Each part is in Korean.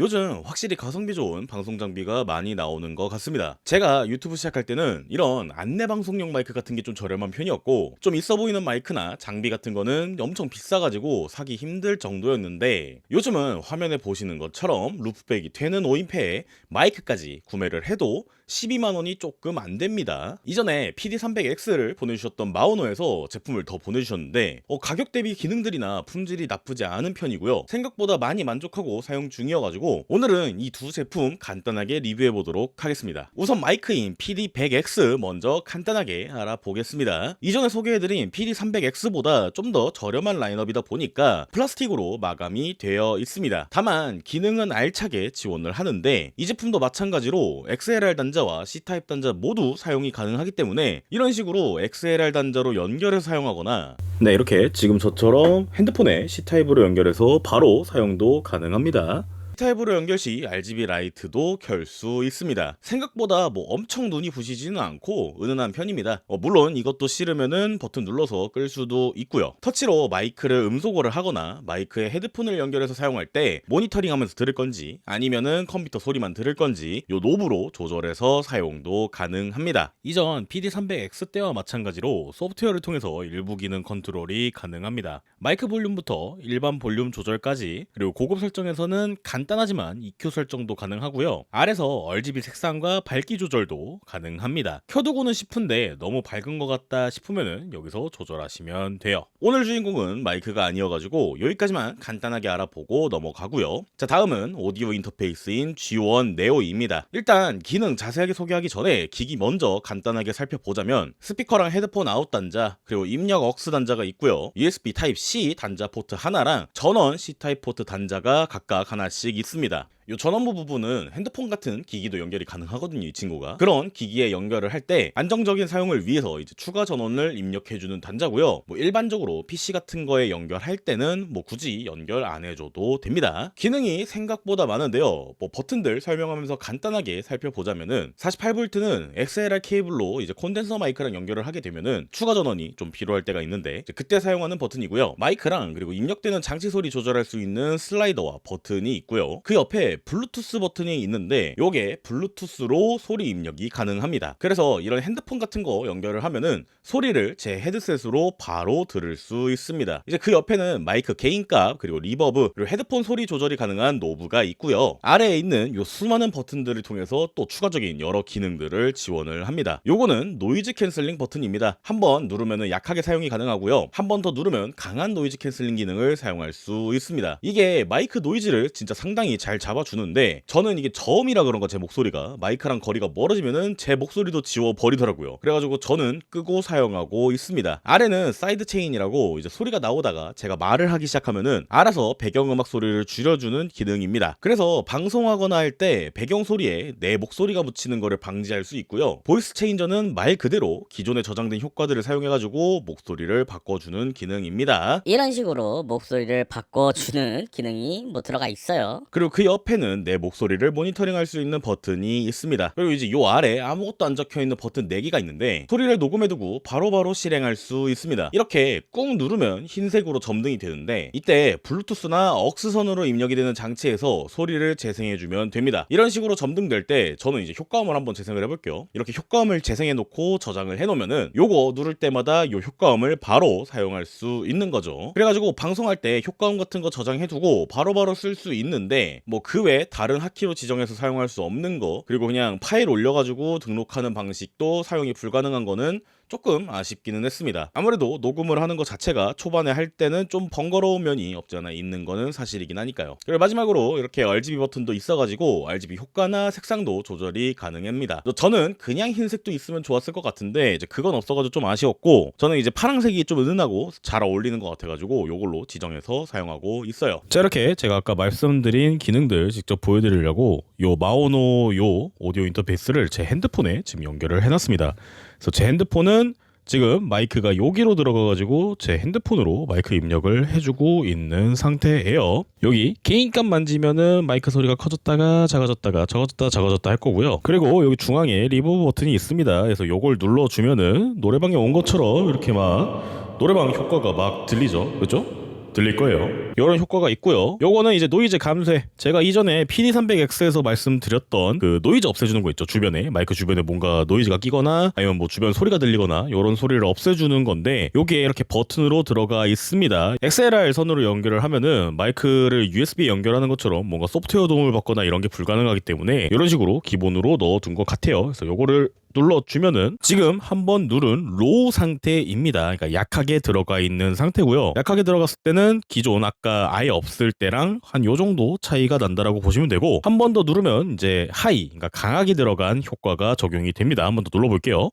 요즘 확실히 가성비 좋은 방송 장비가 많이 나오는 것 같습니다. 제가 유튜브 시작할 때는 이런 안내 방송용 마이크 같은 게 좀 저렴한 편이었고 좀 있어 보이는 마이크나 장비 같은 거는 엄청 비싸가지고 사기 힘들 정도였는데 요즘은 화면에 보시는 것처럼 루프백이 되는 5인패에 마이크까지 구매를 해도 12만 원이 조금 안 됩니다. 이전에 PD300X를 보내주셨던 마오노에서 제품을 더 보내주셨는데 어, 가격 대비 기능들이나 품질이 나쁘지 않은 편이고요. 생각보다 많이 만족하고 사용 중이어가지고 오늘은 이 두 제품 간단하게 리뷰해 보도록 하겠습니다. 우선 마이크인 PD100X 먼저 간단하게 알아보겠습니다. 이전에 소개해드린 PD300X보다 좀 더 저렴한 라인업이다 보니까 플라스틱으로 마감이 되어 있습니다. 다만 기능은 알차게 지원을 하는데 이 제품도 마찬가지로 XLR 단자와 C타입 단자 모두 사용이 가능하기 때문에 이런 식으로 XLR 단자로 연결해서 사용하거나 네 이렇게 지금 저처럼 핸드폰에 C타입으로 연결해서 바로 사용도 가능합니다. 타입으로 연결 시 RGB 라이트도 켤 수 있습니다. 생각보다 뭐 엄청 눈이 부시지는 않고 은은한 편입니다. 어, 물론 이것도 싫으면은 버튼 눌러서 끌 수도 있고요. 터치로 마이크를 음소거를 하거나 마이크에 헤드폰을 연결해서 사용할 때 모니터링하면서 들을 건지 아니면은 컴퓨터 소리만 들을 건지 요 노브로 조절해서 사용도 가능합니다. 이전 PD300X 때와 마찬가지로 소프트웨어를 통해서 일부 기능 컨트롤이 가능합니다. 마이크 볼륨부터 일반 볼륨 조절까지 그리고 고급 설정에서는 간단 하지만 EQ 설정도 가능하고요. 아래서 RGB 색상과 밝기 조절도 가능합니다. 켜두고는 싶은데 너무 밝은 것 같다 싶으면은 여기서 조절하시면 돼요. 오늘 주인공은 마이크가 아니어가지고 여기까지만 간단하게 알아보고 넘어가고요. 자 다음은 오디오 인터페이스인 G1 네오입니다. 일단 기능 자세하게 소개하기 전에 기기 먼저 간단하게 살펴보자면 스피커랑 헤드폰 아웃 단자 그리고 입력 억스 단자가 있고요. USB 타입 C 단자 포트 하나랑 전원 C 타입 포트 단자가 각각 하나씩 있습니다. 이 전원부 부분은 핸드폰 같은 기기도 연결이 가능하거든요, 이 친구가. 그런 기기에 연결을 할 때 안정적인 사용을 위해서 이제 추가 전원을 입력해주는 단자고요. 뭐 일반적으로 PC 같은 거에 연결할 때는 뭐 굳이 연결 안 해줘도 됩니다. 기능이 생각보다 많은데요. 뭐 버튼들 설명하면서 간단하게 살펴보자면은 48V는 XLR 케이블로 이제 콘덴서 마이크랑 연결을 하게 되면은 추가 전원이 좀 필요할 때가 있는데 그때 사용하는 버튼이고요. 마이크랑 그리고 입력되는 장치 소리 조절할 수 있는 슬라이더와 버튼이 있고요. 그 옆에 블루투스 버튼이 있는데 요게 블루투스로 소리 입력이 가능합니다. 그래서 이런 핸드폰 같은 거 연결을 하면은 소리를 제 헤드셋으로 바로 들을 수 있습니다. 이제 그 옆에는 마이크 개인값 그리고 리버브 그리고 헤드폰 소리 조절이 가능한 노브가 있고요. 아래에 있는 요 수많은 버튼들을 통해서 또 추가적인 여러 기능들을 지원을 합니다. 요거는 노이즈 캔슬링 버튼입니다. 한번 누르면은 약하게 사용이 가능하고요. 한 번 더 누르면 강한 노이즈 캔슬링 기능을 사용할 수 있습니다. 이게 마이크 노이즈를 진짜 상당히 잘 잡아주 는데 저는 이게 저음이라 그런가 제 목소리가 마이크랑 거리가 멀어지면은 제 목소리도 지워 버리더라고요. 그래가지고 저는 끄고 사용하고 있습니다. 아래는 사이드 체인이라고 이제 소리가 나오다가 제가 말을 하기 시작하면은 알아서 배경음악 소리를 줄여주는 기능입니다. 그래서 방송하거나 할 때 배경 소리에 내 목소리가 묻히는 거를 방지할 수 있고요. 보이스 체인저는 말 그대로 기존에 저장된 효과들을 사용해가지고 목소리를 바꿔주는 기능입니다. 이런 식으로 목소리를 바꿔주는 기능이 뭐 들어가 있어요. 그리고 그 옆에 는 내 목소리를 모니터링할 수 있는 버튼이 있습니다. 그리고 이제 요 아래 아무것도 안 적혀 있는 버튼 4개가 있는데 소리를 녹음해두고 바로바로 실행할 수 있습니다. 이렇게 꾹 누르면 흰색으로 점등이 되는데 이때 블루투스나 억스선으로 입력이 되는 장치에서 소리를 재생해주면 됩니다. 이런 식으로 점등될 때 저는 이제 효과음을 한번 재생을 해볼게요. 이렇게 효과음을 재생해 놓고 저장을 해놓으면은 요거 누를 때마다 요 효과음을 바로 사용할 수 있는 거죠. 그래가지고 방송할 때 효과음 같은 거 저장해두고 바로바로 쓸 수 있는데 뭐그 외 다른 하키로 지정해서 사용할 수 없는 거 그리고 그냥 파일 올려가지고 등록하는 방식도 사용이 불가능한 거는 조금 아쉽기는 했습니다. 아무래도 녹음을 하는 것 자체가 초반에 할 때는 좀 번거로운 면이 없지 않아 있는 거는 사실이긴 하니까요. 그리고 마지막으로 이렇게 RGB 버튼도 있어가지고 RGB 효과나 색상도 조절이 가능합니다. 저는 그냥 흰색도 있으면 좋았을 것 같은데 이제 그건 없어가지고 좀 아쉬웠고 저는 이제 파란색이 좀 은은하고 잘 어울리는 것 같아가지고 요걸로 지정해서 사용하고 있어요. 자 이렇게 제가 아까 말씀드린 기능들 직접 보여드리려고 요 마오노 요 오디오 인터페이스를 제 핸드폰에 지금 연결을 해놨습니다. 그래서 제 핸드폰은 지금 마이크가 여기로 들어가가지고 제 핸드폰으로 마이크 입력을 해주고 있는 상태예요. 여기 개인값 만지면은 마이크 소리가 커졌다가 작아졌다가 적어졌다 작아졌다 할 거고요. 그리고 여기 중앙에 리버브 버튼이 있습니다. 그래서 요걸 눌러주면은 노래방에 온 것처럼 이렇게 막 노래방 효과가 막 들리죠, 그죠? 들릴 거예요. 이런 효과가 있고요. 요거는 이제 노이즈 감쇄. 제가 이전에 PD300X에서 말씀드렸던 그 노이즈 없애주는 거 있죠. 주변에 마이크 주변에 뭔가 노이즈가 끼거나 아니면 뭐 주변 소리가 들리거나 이런 소리를 없애주는 건데 요게 이렇게 버튼으로 들어가 있습니다. XLR 선으로 연결을 하면은 마이크를 USB 에 연결하는 것처럼 뭔가 소프트웨어 도움을 받거나 이런 게 불가능하기 때문에 이런 식으로 기본으로 넣어둔 것 같아요. 그래서 요거를 눌러주면은 지금 한번 누른 로우 상태입니다. 그러니까 약하게 들어가 있는 상태고요. 약하게 들어갔을 때는 기존 아까 아예 없을 때랑 한 요 정도 차이가 난다라고 보시면 되고 한 번 더 누르면 이제 하이, 그러니까 강하게 들어간 효과가 적용이 됩니다. 한 번 더 눌러볼게요.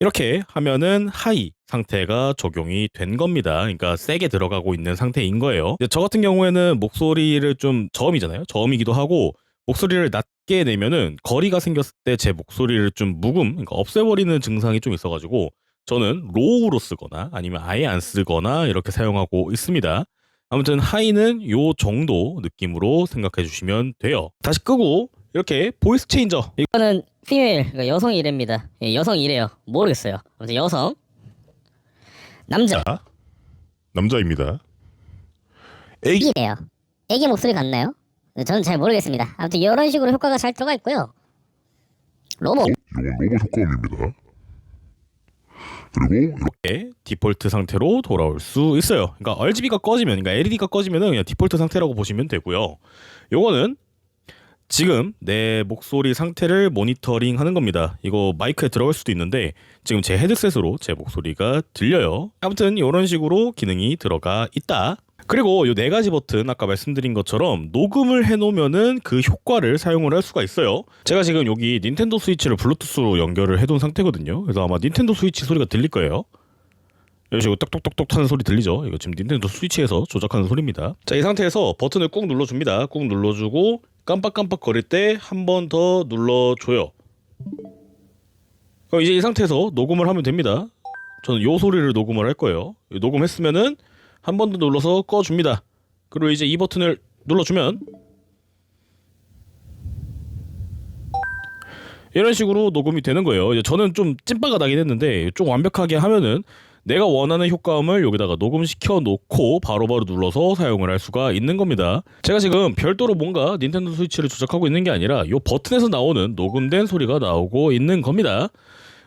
이렇게 하면은 하이 상태가 적용이 된 겁니다. 그러니까 세게 들어가고 있는 상태인 거예요. 저 같은 경우에는 목소리를 좀 저음이잖아요. 저음이기도 하고 목소리를 낮게 내면은 거리가 생겼을 때 제 목소리를 좀 묵음, 그러니까 없애버리는 증상이 좀 있어가지고 저는 로우로 쓰거나 아니면 아예 안 쓰거나 이렇게 사용하고 있습니다. 아무튼 하이는 요 정도 느낌으로 생각해 주시면 돼요. 다시 끄고 이렇게 보이스 체인저 이거는 피메일, 그러니까 여성 이래입니다. 예, 여성 이래요. 모르겠어요. 아무튼 여성. 남자. 남자입니다. 애기래요. 애기 목소리 같나요? 네, 저는 잘 모르겠습니다. 아무튼 이런 식으로 효과가 잘 들어가 있고요. 로봇 이건 로봇 효과음입니다. 그리고 이렇게 디폴트 상태로 돌아올 수 있어요. 그러니까 RGB가 꺼지면, 그러니까 LED가 꺼지면은 그냥 디폴트 상태라고 보시면 되고요. 요거는 지금 내 목소리 상태를 모니터링 하는 겁니다. 이거 마이크에 들어갈 수도 있는데 지금 제 헤드셋으로 제 목소리가 들려요. 아무튼 이런 식으로 기능이 들어가 있다. 그리고 요네 가지 버튼 아까 말씀드린 것처럼 녹음을 해놓으면은 그 효과를 사용을 할 수가 있어요. 제가 지금 여기 닌텐도 스위치를 블루투스로 연결을 해둔 상태거든요. 그래서 아마 닌텐도 스위치 소리가 들릴 거예요. 이런 식으로 똑똑똑똑 하는 소리 들리죠? 이거 지금 닌텐도 스위치에서 조작하는 소리입니다. 자, 이 상태에서 버튼을 꾹 눌러줍니다. 꾹 눌러주고 깜빡깜빡 거릴 때 한 번 더 눌러줘요. 그럼 이제 이 상태에서 녹음을 하면 됩니다. 저는 요 소리를 녹음을 할 거예요. 녹음했으면은 한 번 더 눌러서 꺼줍니다. 그리고 이제 이 버튼을 눌러주면 이런 식으로 녹음이 되는 거예요. 저는 좀 찐빠가 나긴 했는데 좀 완벽하게 하면은 내가 원하는 효과음을 여기다가 녹음시켜 놓고 바로바로 눌러서 사용을 할 수가 있는 겁니다. 제가 지금 별도로 뭔가 닌텐도 스위치를 조작하고 있는 게 아니라 이 버튼에서 나오는 녹음된 소리가 나오고 있는 겁니다.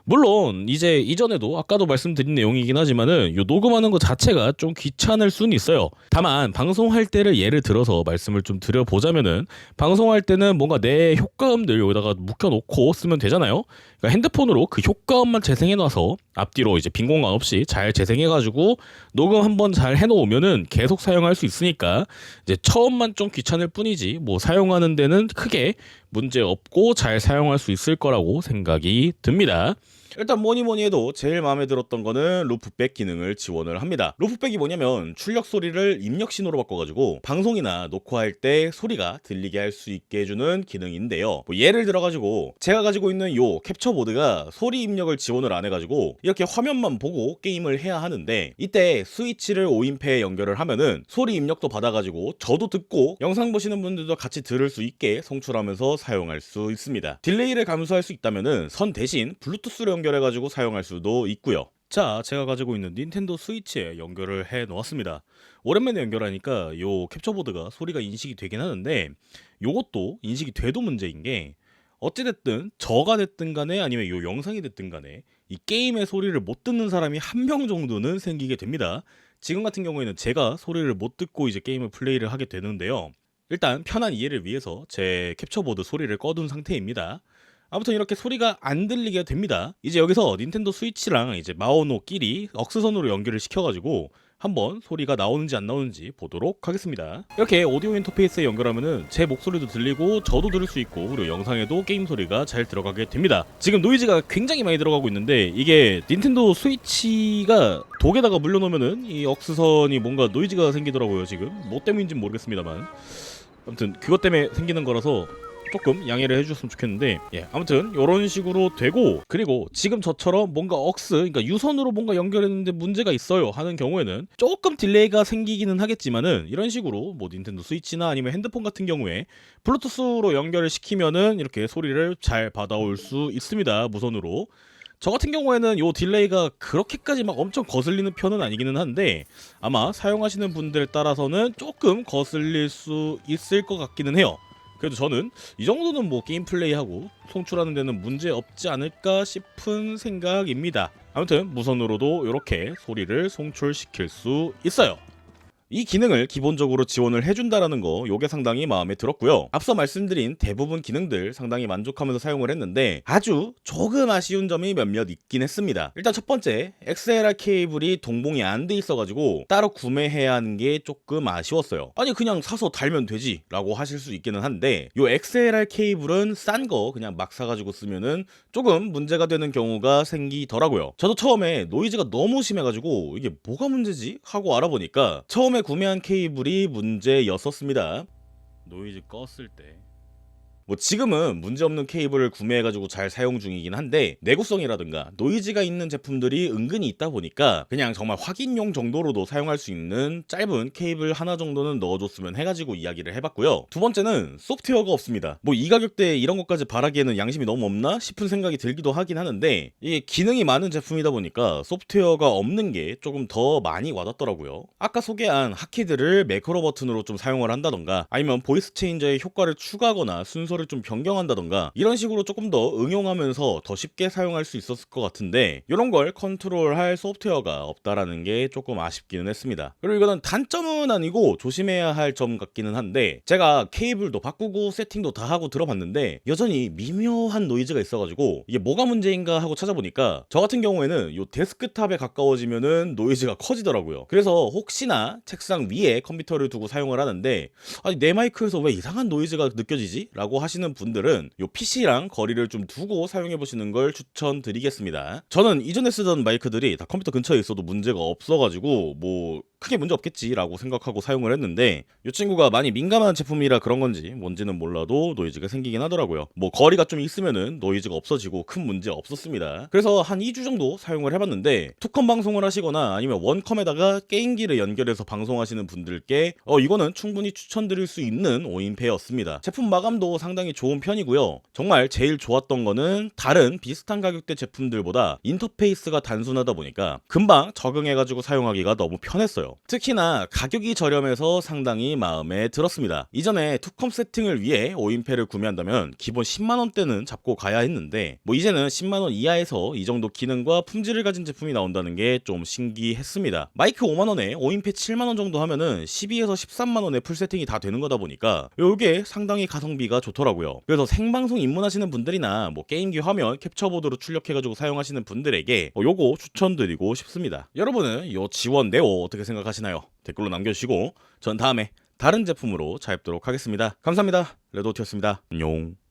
물론 이제 이전에도 아까도 말씀드린 내용이긴 하지만은 요 녹음하는 것 자체가 좀 귀찮을 수는 있어요. 다만 방송할 때를 예를 들어서 말씀을 좀 드려보자면은 방송할 때는 뭔가 내 효과음들 여기다가 묵혀놓고 쓰면 되잖아요. 그러니까 핸드폰으로 그 효과음만 재생해놔서 앞뒤로 이제 빈 공간 없이 잘 재생해가지고 녹음 한번 잘 해놓으면은 계속 사용할 수 있으니까 이제 처음만 좀 귀찮을 뿐이지 뭐 사용하는 데는 크게 문제 없고 잘 사용할 수 있을 거라고 생각이 듭니다. 일단 뭐니 뭐니 해도 제일 마음에 들었던 거는 루프백 기능을 지원을 합니다. 루프백이 뭐냐면 출력 소리를 입력 신호로 바꿔가지고 방송이나 녹화할 때 소리가 들리게 할 수 있게 해주는 기능인데요. 뭐 예를 들어가지고 제가 가지고 있는 요 캡처 보드가 소리 입력을 지원을 안 해가지고 이렇게 화면만 보고 게임을 해야 하는데 이때 스위치를 5인패에 연결을 하면은 소리 입력도 받아가지고 저도 듣고 영상 보시는 분들도 같이 들을 수 있게 송출하면서 사용할 수 있습니다. 딜레이를 감소할 수 있다면은 선 대신 블루투스로 연결해가지고 사용할 수도 있고요. 자, 제가 가지고 있는 닌텐도 스위치에 연결을 해 놓았습니다. 오랜만에 연결하니까 요 캡처보드가 소리가 인식이 되긴 하는데 요것도 인식이 돼도 문제인 게 어찌됐든 저가 됐든 간에 아니면 요 영상이 됐든 간에 이 게임의 소리를 못 듣는 사람이 한 명 정도는 생기게 됩니다. 지금 같은 경우에는 제가 소리를 못 듣고 이제 게임을 플레이를 하게 되는데요. 일단 편한 이해를 위해서 제 캡처보드 소리를 꺼둔 상태입니다. 아무튼 이렇게 소리가 안 들리게 됩니다. 이제 여기서 닌텐도 스위치랑 이제 마오노끼리 억스선으로 연결을 시켜가지고 한번 소리가 나오는지 안 나오는지 보도록 하겠습니다. 이렇게 오디오 인터페이스에 연결하면은 제 목소리도 들리고 저도 들을 수 있고 그리고 영상에도 게임 소리가 잘 들어가게 됩니다. 지금 노이즈가 굉장히 많이 들어가고 있는데 이게 닌텐도 스위치가 독에다가 물려놓으면은 이 억스선이 뭔가 노이즈가 생기더라고요 지금 뭐 때문인지는 모르겠습니다만 아무튼 그것 때문에 생기는 거라서 조금 양해를 해주셨으면 좋겠는데 예 아무튼 이런 식으로 되고 그리고 지금 저처럼 뭔가 억스 그러니까 유선으로 뭔가 연결했는데 문제가 있어요 하는 경우에는 조금 딜레이가 생기기는 하겠지만은 이런 식으로 뭐 닌텐도 스위치나 아니면 핸드폰 같은 경우에 블루투스로 연결을 시키면은 이렇게 소리를 잘 받아올 수 있습니다 무선으로 저 같은 경우에는 요 딜레이가 그렇게까지 막 엄청 거슬리는 편은 아니기는 한데 아마 사용하시는 분들 따라서는 조금 거슬릴 수 있을 것 같기는 해요. 그래도 저는 이 정도는 뭐 게임 플레이하고 송출하는 데는 문제 없지 않을까 싶은 생각입니다. 아무튼 무선으로도 이렇게 소리를 송출시킬 수 있어요. 이 기능을 기본적으로 지원을 해준다라는 거 요게 상당히 마음에 들었고요. 앞서 말씀드린 대부분 기능들 상당히 만족하면서 사용을 했는데 아주 조금 아쉬운 점이 몇몇 있긴 했습니다. 일단 첫 번째 XLR 케이블이 동봉이 안 돼 있어가지고 따로 구매해야 하는 게 조금 아쉬웠어요. 아니 그냥 사서 달면 되지 라고 하실 수 있기는 한데 요 XLR 케이블은 싼 거 그냥 막 사가지고 쓰면은 조금 문제가 되는 경우가 생기더라고요. 저도 처음에 노이즈가 너무 심해가지고 이게 뭐가 문제지 하고 알아보니까 처음에 구매한 케이블이 문제였었습니다. 노이즈 껐을 때. 뭐 지금은 문제없는 케이블을 구매해가지고 잘 사용 중이긴 한데 내구성이라든가 노이즈가 있는 제품들이 은근히 있다 보니까 그냥 정말 확인용 정도로도 사용할 수 있는 짧은 케이블 하나 정도는 넣어줬으면 해가지고 이야기를 해봤고요. 두 번째는 소프트웨어가 없습니다. 뭐 이 가격대에 이런 것까지 바라기에는 양심이 너무 없나 싶은 생각이 들기도 하긴 하는데 이게 기능이 많은 제품이다 보니까 소프트웨어가 없는 게 조금 더 많이 와닿더라고요. 아까 소개한 핫키드를 매크로 버튼으로 좀 사용을 한다던가 아니면 보이스 체인저의 효과를 추가하거나 순서 를 좀 변경한다던가 이런 식으로 조금 더 응용하면서 더 쉽게 사용할 수 있었을 것 같은데 이런 걸 컨트롤할 소프트웨어가 없다라는 게 조금 아쉽기는 했습니다. 그리고 이거는 단점은 아니고 조심해야 할 점 같기는 한데 제가 케이블도 바꾸고 세팅도 다 하고 들어봤는데 여전히 미묘한 노이즈가 있어가지고 이게 뭐가 문제인가 하고 찾아보니까 저 같은 경우에는 요 데스크탑에 가까워지면은 노이즈가 커지더라고요. 그래서 혹시나 책상 위에 컴퓨터를 두고 사용을 하는데 아니 내 마이크에서 왜 이상한 노이즈가 느껴지지? 라고 하시는 분들은 요 PC랑 거리를 좀 두고 사용해 보시는 걸 추천드리겠습니다. 저는 이전에 쓰던 마이크들이 다 컴퓨터 근처에 있어도 문제가 없어가지고 뭐 크게 문제 없겠지라고 생각하고 사용을 했는데 이 친구가 많이 민감한 제품이라 그런 건지 뭔지는 몰라도 노이즈가 생기긴 하더라고요. 뭐 거리가 좀 있으면은 노이즈가 없어지고 큰 문제 없었습니다. 그래서 한 2주 정도 사용을 해봤는데 투컴 방송을 하시거나 아니면 원컴에다가 게임기를 연결해서 방송하시는 분들께 어 이거는 충분히 추천드릴 수 있는 오인페였습니다. 제품 마감도 상당히 좋은 편이고요. 정말 제일 좋았던 거는 다른 비슷한 가격대 제품들보다 인터페이스가 단순하다 보니까 금방 적응해가지고 사용하기가 너무 편했어요. 특히나 가격이 저렴해서 상당히 마음에 들었습니다. 이전에 투컴 세팅을 위해 오인패를 구매한다면 기본 10만원대는 잡고 가야 했는데 뭐 이제는 10만원 이하에서 이 정도 기능과 품질을 가진 제품이 나온다는 게 좀 신기했습니다. 마이크 5만원에 오인패 7만원 정도 하면은 12에서 13만원에 풀 세팅이 다 되는 거다 보니까 요게 상당히 가성비가 좋더라고요. 그래서 생방송 입문하시는 분들이나 뭐 게임기 화면 캡처보드로 출력해가지고 사용하시는 분들에게 어, 요거 추천드리고 싶습니다. 여러분은 요 지원 네오 어떻게 생각하 시나요? 댓글로 남겨주시고 전 다음에 다른 제품으로 찾뵙도록 하겠습니다. 감사합니다. 레도티였습니다. 안녕.